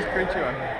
щось кричати.